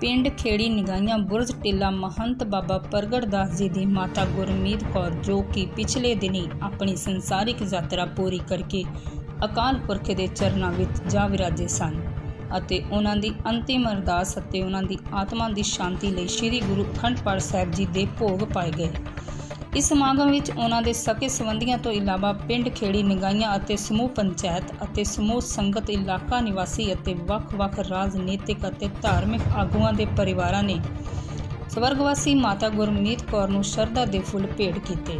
ਪਿੰਡ ਖੇੜੀ ਨਿਗਾਈਆਂ ਬੁਰਜ ਟਿੱਲਾ ਮਹੰਤ ਬਾਬਾ ਪ੍ਰਗਟ ਦਾਸ ਜੀ ਦੀ ਮਾਤਾ ਗੁਰਮੀਤ ਕੌਰ ਜੋ ਕਿ ਪਿਛਲੇ ਦਿਨੀ ਆਪਣੀ ਸੰਸਾਰਿਕ ਯਾਤਰਾ ਪੂਰੀ ਕਰਕੇ ਅਕਾਲ ਪੁਰਖ ਦੇ ਚਰਨਾਂ ਵਿੱਚ ਜਾ ਵਿਰਾਜੇ ਸਨ ਅਤੇ ਉਹਨਾਂ ਦੀ ਅੰਤਿਮ ਅਰਦਾਸ ਅਤੇ ਉਹਨਾਂ ਦੀ ਆਤਮਾ ਦੀ ਸ਼ਾਂਤੀ ਲਈ ਸ੍ਰੀ ਗੁਰੂ ਅਖੰਡ ਪਾਠ ਸਾਹਿਬ ਜੀ ਦੇ ਭੋਗ ਪਾਏ ਗਏ। ਇਸ ਸਮਾਗਮ ਵਿੱਚ ਉਹਨਾਂ ਦੇ ਸਕੇ ਸੰਬੰਧੀਆਂ ਤੋਂ ਇਲਾਵਾ ਪਿੰਡ ਖੇੜੀ ਨਿਗਾਈਆਂ ਅਤੇ ਸਮੂਹ ਪੰਚਾਇਤ ਅਤੇ ਸਮੂਹ ਸੰਗਤ ਇਲਾਕਾ ਨਿਵਾਸੀ ਅਤੇ ਵੱਖ-ਵੱਖ ਰਾਜਨੀਤਿਕ ਅਤੇ ਧਾਰਮਿਕ ਆਗੂਆਂ ਦੇ ਪਰਿਵਾਰਾਂ ਨੇ ਸਵਰਗਵਾਸੀ ਮਾਤਾ ਗੁਰਮੀਤ ਕੌਰ ਨੂੰ ਸ਼ਰਧਾ ਦੇ ਫੁੱਲ ਭੇਟ ਕੀਤੇ।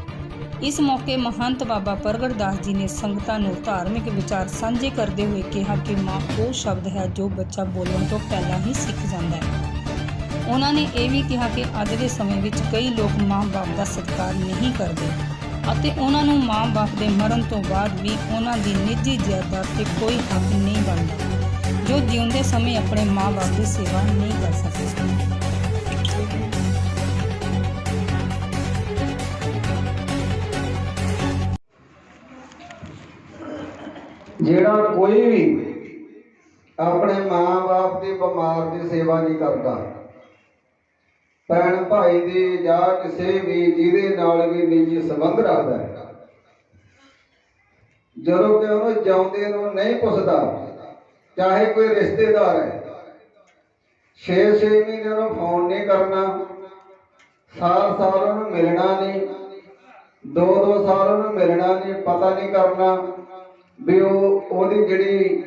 ਇਸ ਮੌਕੇ ਮਹੰਤ ਬਾਬਾ ਪ੍ਰਗਟ ਦਾਸ ਜੀ ਨੇ ਸੰਗਤਾਂ ਨੂੰ ਧਾਰਮਿਕ ਵਿਚਾਰ ਸਾਂਝੇ ਕਰਦੇ ਹੋਏ ਕਿਹਾ ਕਿ ਮਾਂ ਉਹ ਸ਼ਬਦ ਹੈ ਜੋ ਬੱਚਾ ਬੋਲਣ ਤੋਂ ਪਹਿਲਾਂ ਹੀ ਸਿੱਖ ਜਾਂਦਾ ਹੈ। ਉਹਨਾਂ ਨੇ ਇਹ ਵੀ ਕਿਹਾ ਕਿ ਅੱਜ ਦੇ ਸਮੇਂ ਵਿੱਚ ਕਈ ਲੋਕ ਮਾਂ-ਬਾਪ ਦਾ ਸਤਿਕਾਰ ਨਹੀਂ ਕਰਦੇ ਅਤੇ ਉਹਨਾਂ ਨੂੰ ਮਾਂ-ਬਾਪ ਦੇ ਮਰਨ ਤੋਂ ਬਾਅਦ ਵੀ ਉਹਨਾਂ ਦੀ ਨਿੱਜੀ ਜਾਇਦਾਦ ਤੇ ਕੋਈ ਹੱਕ ਨਹੀਂ ਬਣਦਾ, ਜੋ ਜਿਉਂਦੇ ਸਮੇਂ ਆਪਣੇ ਮਾਂ-ਬਾਪ ਦੀ ਸੇਵਾ ਨਹੀਂ ਕਰ ਸਕਦੇ। ਜਿਹੜਾ ਕੋਈ ਵੀ ਆਪਣੇ ਮਾਂ-ਬਾਪ ਦੀ ਬਿਮਾਰ ਦੀ ਸੇਵਾ ਨਹੀਂ ਕਰਦਾ ਭੈਣ ਭਾਈ ਦੀ ਜਾਂ ਕਿਸੇ ਵੀ ਜਿਹਦੇ ਨਾਲ ਵੀ ਨਿੱਜੀ ਸੰਬੰਧ ਰੱਖਦਾ ਹੈ। ਜਦੋਂ ਕਿ ਉਹਨੂੰ ਜਿਉਂਦੇ ਨੂੰ ਨਹੀਂ ਪੁੱਛਦਾ, ਚਾਹੇ ਕੋਈ ਰਿਸ਼ਤੇਦਾਰ ਹੈ 6-6 ਮਹੀਨੇ ਨੂੰ ਫੋਨ ਨਹੀਂ ਕਰਨਾ, ਸਾਲ ਸਾਲ ਉਹਨੂੰ ਮਿਲਣਾ ਨਹੀਂ, ਦੋ ਦੋ ਸਾਲ ਉਹਨੂੰ ਮਿਲਣਾ ਨਹੀਂ, ਪਤਾ ਨਹੀਂ ਕਰਨਾ ਵੀ ਉਹ ਉਹਦੀ ਜਿਹੜੀ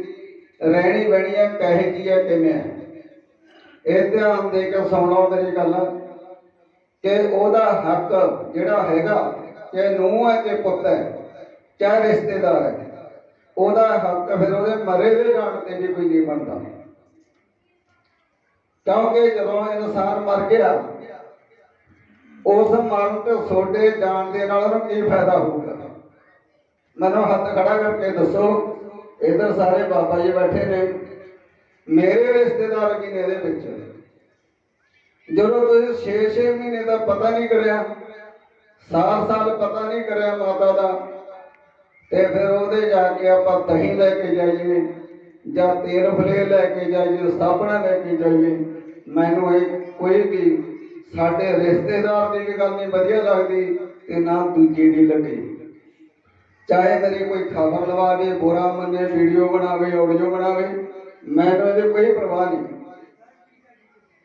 ਰਹਿਣੀ ਬਹਿਣੀ ਹੈ, ਕਹੇ ਜੀ ਹੈ, ਕਿਵੇਂ ਹੈ। ਇਹ ਧਿਆਨ ਦੇ ਕੇ ਸੁਣੋ ਮੇਰੀ ਗੱਲ। ਕਿ ਉਹਦਾ ਹੱਕ ਜਿਹੜਾ ਹੈਗਾ ਕਿ ਨੂੰਹ ਹੈ ਕਿ ਪੁੱਤ ਹੈ, ਚਾਹੇ ਰਿਸ਼ਤੇਦਾਰ ਹੈ। ਉਹਦਾ ਹੱਕ ਫਿਰ ਉਹਦੇ ਮਰੇ ਦੇ ਜਾਣ ਤੇ ਵੀ ਕੋਈ ਨਹੀਂ ਬਣਦਾ। ਕਿਉਂਕਿ ਜਦੋਂ ਇਨਸਾਨ ਮਰ ਗਿਆ, ਉਸ ਮਰਨ ਤੇ ਸੋਡੇ ਜਾਣ ਦੇ ਨਾਲ ਉਹਨੂੰ ਕੀ ਫਾਇਦਾ ਹੋਊਗਾ? ਮੈਨੂੰ ਹੱਥ ਖੜਾ ਕਰਕੇ ਦੱਸੋ, ਇਧਰ ਸਾਰੇ ਬਾਬਾ ਜੀ ਬੈਠੇ ਨੇ। ਮੇਰੇ ਰਿਸ਼ਤੇਦਾਰ ਕੀ ਨੇ ਇਹਦੇ ਵਿੱਚ ਜਦੋਂ ਤੁਸੀਂ 6-6 ਮਹੀਨੇ ਦਾ ਪਤਾ ਨਹੀਂ ਕਰਿਆ ਸਾਲ-ਸਾਲ ਪਤਾ ਨਹੀਂ ਕਰਿਆ ਮਾਤਾ ਦਾ, ਤੇ ਫਿਰ ਉਹਦੇ ਜਾ ਕੇ ਆਪਾਂ ਦਹੀਂ ਲੈ ਕੇ ਜਾਈਏ, ਜਾਂ ਤੇਲ ਫਲੇ ਲੈ ਕੇ ਜਾਈਏ, ਸਾਬਣਾ ਲੈ ਕੇ ਜਾਈਏ, ਮੈਨੂੰ ਇਹ ਕੋਈ ਵੀ ਸਾਡੇ ਰਿਸ਼ਤੇਦਾਰ ਦੀ ਵੀ ਗੱਲ ਨਹੀਂ ਵਧੀਆ ਲੱਗਦੀ ਤੇ ਨਾ ਦੂਜੇ ਦੀ ਲੱਗੇ। ਚਾਹੇ ਮੇਰੀ ਕੋਈ ਖਬਰ ਲਵਾਵੇ, ਬੁਰਾ ਮੰਨੇ ਵੀਡੀਓ ਬਣਾਵੇ ਆਡੀਓ ਬਣਾਵੇ ਮੈਨੂੰ ਇਹਦੀ ਕੋਈ ਪਰਵਾਹ ਨਹੀਂ।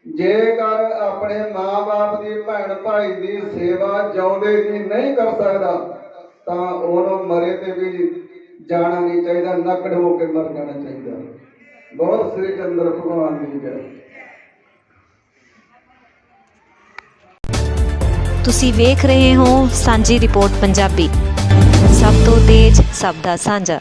ਜੇਕਰ ਆਪਣੇ ਮਾਂ-ਬਾਪ ਦੀ ਭੈਣ ਭਾਈ ਦੀ ਸੇਵਾ ਜਿਉਂਦੇ ਦੀ ਨਹੀਂ ਕਰ ਸਕਦਾ, ਤਾਂ ਉਹਨੂੰ ਮਰੇ ਤੇ ਵੀ ਜਾਣਾ ਨਹੀਂ ਚਾਹੀਦਾ, ਨਕੜ ਹੋ ਕੇ ਮਰ ਜਾਣਾ ਚਾਹੀਦਾ। ਬਹੁਤ ਸ੍ਰੀ ਚੰਦਰ ਭਗਵਾਨ ਦੀ ਜੈ। ਤੁਸੀਂ ਵੇਖ ਰਹੇ ਹੋ ਸਾਂਝੀ ਰਿਪੋਰਟ ਪੰਜਾਬੀ। ਸਭ ਤੋਂ ਤੇਜ਼, ਸਭ ਦਾ ਸਾਂਝਾ।